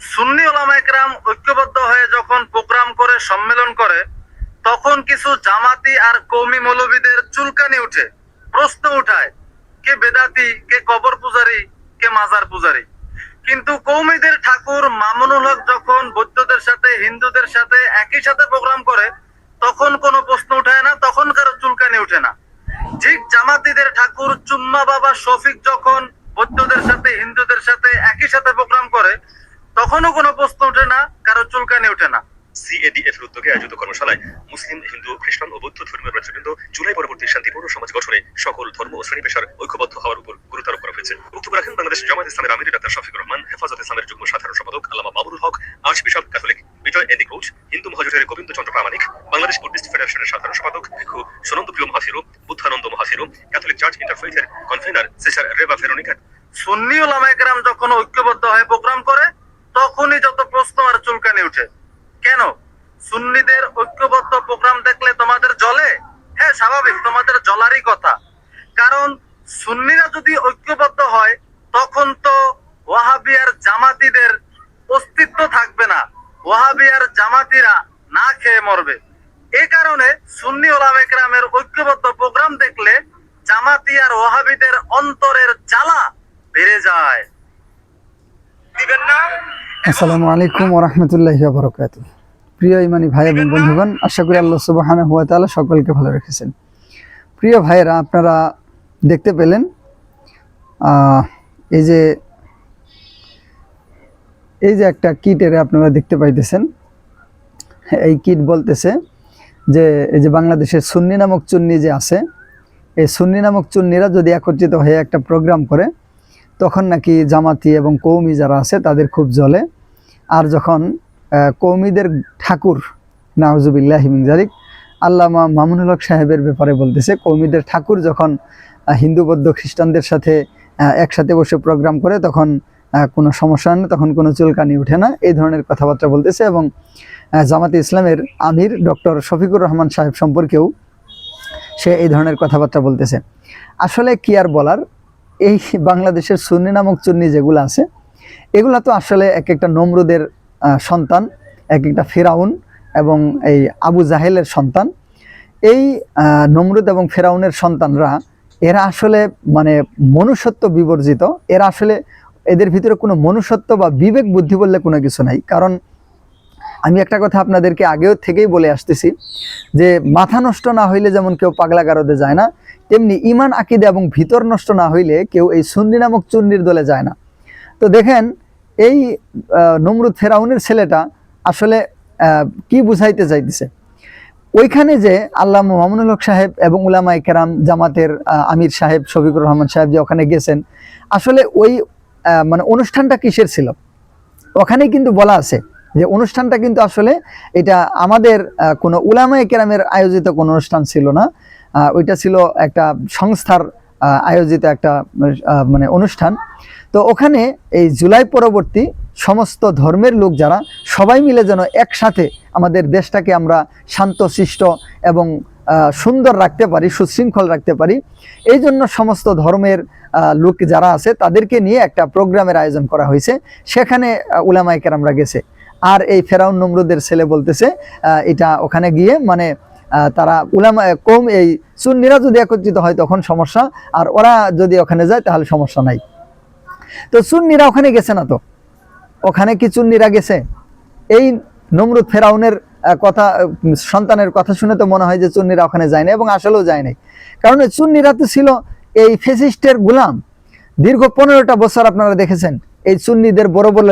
সুন্নি ওলামা একরাম ঐক্যবদ্ধ হয়ে যখন প্রোগ্রাম করে, সম্মেলন করে, তখন কিছু জামাতি আর কৌমি মৌলবীদের চুলকানি উঠে, প্রশ্ন উঠায়, কে বেদাতি, কে কবর পূজারি, কে মাজার পূজারি। কিন্তু কৌমিদের ঠাকুর মামুনুল হক যখন বৌদ্ধদের সাথে, হিন্দুদের সাথে একই সাথে প্রোগ্রাম করে, তখন কোনো প্রশ্ন উঠায় না, তখন কারও চুলকানি উঠে না। ঠিক জামাতিদের ঠাকুর চুম্মা বাবা শফিক যখন বৌদ্ধদের সাথে, হিন্দুদের সাথে একই সাথে প্রোগ্রাম করে তখনও কোনো প্রশ্ন ওঠে না, কারও চুলকানি ওঠে না। সিএডিএফ উদ্যোগে আয়োজিত কর্মশালায় মুসলিম, হিন্দু, খ্রিস্টান ও বৌদ্ধ ধর্মীয় জুলাই পরবর্তী শান্তিপূর্ণ সমাজ গঠনে সকল ধর্ম ও শ্রেণি পেশার ঐক্যবদ্ধ হওয়ার উপর গুরুত্বারোপ করা হয়েছে। বক্তব্য রাখেন বাংলাদেশ জামাত ইসলামের আমির ডাক্তার রহমান, হেফাজত ইসলামের যুগ্ম সাধারণ সম্পাদক হক archbishop Catholic Bijoy Hindu মহাজোটের গোবিন্দ চন্দ্র প্রামাণিক, বাংলাদেশ বুদ্ধিস্ট ফেডারেশনের সাধারণ সম্পাদক ভিক্ষু প্রিয় মহাসিরু বুদ্ধানন্দ মহাসিরু ক্যাথলিক চার্চ ইন্টারফেথের কনভেনার সিস্টার রেবা ফেরোনিকা সুন্নি যখন ঐক্যবদ্ধ হয়ে, প্রোগ্রাম করে তখনই যত প্রশ্ন আর চুলকানি উঠে। কেন? সুন্নিদের ঐক্যবদ্ধ প্রোগ্রাম দেখলে তোমাদের জলে হ্যাঁ স্বাভাবিক, তোমাদের জলারই কথা। কারণ সুন্নিরা যদি ঐক্যবদ্ধ হয়, তখন তো ওয়াহাবি আর জামাতিদের অস্তিত্ব থাকবে না। ওয়াহাবি আর জামাতিরা না খেয়ে মরবে। এ কারণে সুন্নি ওলামা একরামের ঐক্যবদ্ধ প্রোগ্রাম দেখলে জামাতি আর ওয়াহাবিদের অন্তরের জ্বালা বেড়ে যায়। দিবেন না? আসসালামু আলাইকুম ওরহমতুল্লাহি বরকাত প্রিয় ইমানি ভাই এবং বন্ধুগণ, আশা করি আল্লাহ সুবাহানা হুয়া তাআলা সকলকে ভালো রেখেছেন। প্রিয় ভাইয়েরা, আপনারা দেখতে পেলেন এই যে এই যে একটা কিটের আপনারা দেখতে পাইতেছেন। এই কিট বলতেছে যে, এই যে বাংলাদেশের সুন্নি নামক চুন্নি যে আছে, এই সুন্নি নামক চুন্নিরা যদি একত্রিত হয়ে একটা প্রোগ্রাম করে, তখন নাকি জামাতি এবং কৌমি যারা আছে তাদের খুব জ্বলে আর যখন কৌমিদের ঠাকুর নাওজুবিল্লাহ হিমিংজারিক আল্লামা মামুনুল হক সাহেবের ব্যাপারে বলতেছে, কৌমিদের ঠাকুর যখন হিন্দু, বৌদ্ধ, খ্রিস্টানদের সাথে একসাথে বসে প্রোগ্রাম করে, তখন কোনো সমস্যা নেই তখন কোনো চুলকানি ওঠে না, এই ধরনের কথাবার্তা বলতেছে এবং জামাতে ইসলামের আমির ডক্টর শফিকুর রহমান সাহেব সম্পর্কেও সে এই ধরনের কথাবার্তা বলতেছে। আসলে কি আর বলার, এই বাংলাদেশের সুন্নি নামক চুন্নি যেগুলো আছে এগুলা তো আসলে এক একটা নমরুদের সন্তান এক একটা ফেরাউন এবং এই আবু জাহেলের সন্তান। এই নমরুদ এবং ফেরাউনের সন্তানরা, এরা আসলে মানে মনুষ্যত্ব বিবর্জিত। এরা আসলে এদের ভিতরে কোনো মনুষ্যত্ব বা বিবেক বুদ্ধি বললে কোনো কিছু নাই। কারণ আমি একটা কথা আপনাদেরকে আগেও থেকেই বলে আসতেছি যে, মাথা নষ্ট না হইলে যেমন কেউ পাগলা গারদে যায় না, তেমনি ইমান, আকিদে এবং ভিতর নষ্ট না হইলে কেউ এই সুন্নি নামক চুন্নির দলে যায় না। তো দেখেন, এই নমরুদ ফেরাউনের ছেলেটা আসলে কি বুঝাইতে চাইতেছে? ওইখানে যে আল্লাহ মামুনুল হক সাহেব এবং উলামাই কেরাম, জামাতের আমির সাহেব, শফিকুর রহমান সাহেব যে ওখানে গেছেন, আসলে ওই মানে অনুষ্ঠানটা কিসের ছিল? ওখানে কিন্তু বলা আছে যে অনুষ্ঠানটা কিন্তু আসলে এটা আমাদের কোনো উলামায়ে কেরামের আয়োজিত কোনো অনুষ্ঠান ছিল না। ওইটা ছিল একটা সংস্থার আয়োজিত একটা মানে অনুষ্ঠান। তো ওখানে এই জুলাই পরবর্তী সমস্ত ধর্মের লোক যারা সবাই মিলে যেন একসাথে আমাদের দেশটাকে আমরা শান্তশিষ্ট এবং সুন্দর রাখতে পারি সুশৃঙ্খল রাখতে পারি। এই জন্য সমস্ত ধর্মের লোক যারা আছে তাদেরকে নিয়ে একটা প্রোগ্রামের আয়োজন করা হয়েছে। সেখানে আহ, উলামায়ে কেরামরা গেছে। আর এই ফেরাউন নমরুদের ছেলে বলতেছে এটা ওখানে গিয়ে মানে তারা উলামা কম এই সুন্নিরা যদি একত্রিত হয় তখন সমস্যা আর ওরা যদি ওখানে যায় তাহলে সমস্যা নাই। তো চুন্নিরা ওখানে গেছে না তো? ওখানে কি চুন্নিরা গেছে? এই নমরুদ ফেরাউনের কথা, সন্তানের কথা শুনে তো মনে হয় যে চুন্নিরা ওখানে যায়নি এবং আসলেও যায় নাই। কারণ চুন্নিরা তো ছিল এই ফেসিস্টের গুলাম। দীর্ঘ পনেরোটা বছর আপনারা দেখেছেন। এই সুন্নিদের বড় বড়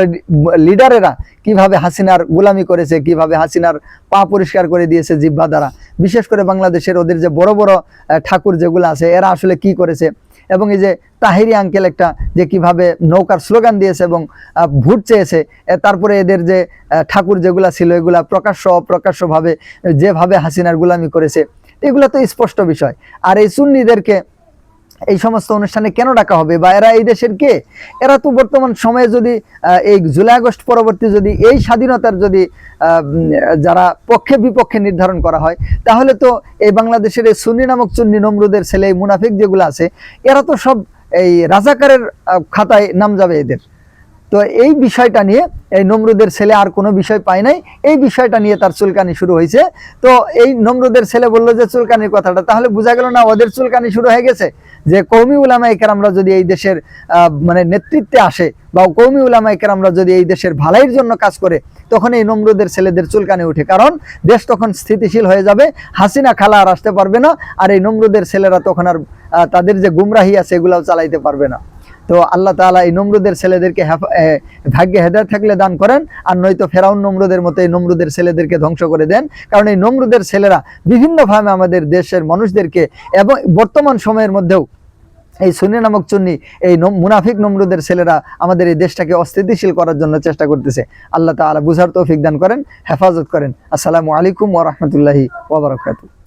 লিডারেরা কীভাবে হাসিনার গোলামি করেছে, কীভাবে হাসিনার পা পরিষ্কার করে দিয়েছে জিব্বা দ্বারা। বিশেষ করে বাংলাদেশের ওদের যে বড় বড় ঠাকুর যেগুলো আছে, এরা আসলে কি করেছে? এবং এই যে তাহিরি আঙ্কেল একটা যে কীভাবে নৌকার স্লোগান দিয়েছে এবং ভোট চেয়েছে তারপরে এদের যে ঠাকুর যেগুলা ছিল, এগুলা প্রকাশ্য অপ্রকাশ্যভাবে, যেভাবে হাসিনার গোলামি করেছে, এগুলো তো স্পষ্ট বিষয়। আর এই সুন্নিদেরকে এই সমস্ত অনুষ্ঠানে কেন ডাকা হবে বা এরা এই দেশের কে? এরা তো বর্তমান সময়ে যদি এই জুলাই আগস্ট পরবর্তী যদি এই স্বাধীনতার যদি যারা পক্ষে বিপক্ষে নির্ধারণ করা হয়, তাহলে তো এই বাংলাদেশের এই সুন্নি নামক চুন্নি নমরুদের ছেলে, এই মুনাফিক যেগুলো আছে, এরা তো সব এই রাজাকারের খাতায় নাম যাবে এদের। তো এই বিষয়টা নিয়ে এই নমরুদের ছেলে আর কোনো বিষয় পায় নাই। এই বিষয়টা নিয়ে তার চুলকানি শুরু হয়েছে। তো এই নমরুদের ছেলে বলল যে চুলকানির কথাটা, তাহলে বোঝা গেল না ওদের চুলকানি শুরু হয়ে গেছে। যে কৌমি উলামা আমরা যদি এই দেশের মানে নেতৃত্বে আসে বা কৌমি উলামা আমরা যদি এই দেশের ভালাইয়ের জন্য কাজ করে, তখন এই নমরুদের ছেলেদের চুলকানে উঠে। কারণ দেশ তখন স্থিতিশীল হয়ে যাবে, হাসিনা খালা আর আসতে পারবে না, আর এই নমরুদের ছেলেরা তখন আর তাদের যে গুমরাহি আছে এগুলাও চালাইতে পারবে না। তো আল্লাহ তাআলা এই নমরুদের ছেলেদেরকে ভাগ্যে হেদায়ত থাকলে দান করেন, আর নয়তো ফেরাউন নমরুদের মতো এই নমরুদের ছেলেদেরকে ধ্বংস করে দেন। কারণ এই নমরুদের ছেলেরা বিভিন্নভাবে আমাদের দেশের মানুষদেরকে এবং বর্তমান সময়ের মধ্যেও এই সুন্নি নামক চুন্নি এই মুনাফিক নমরুদের ছেলেরা আমাদের এই দেশটাকে অস্থিতিশীল করার জন্য চেষ্টা করতেছে। আল্লাহ তাআলা বুঝার তৌফিক দান করেন, হেফাজত করেন। আসসালামু আলাইকুম ওয়া রাহমাতুল্লাহি ওয়া বারাকাতুহু।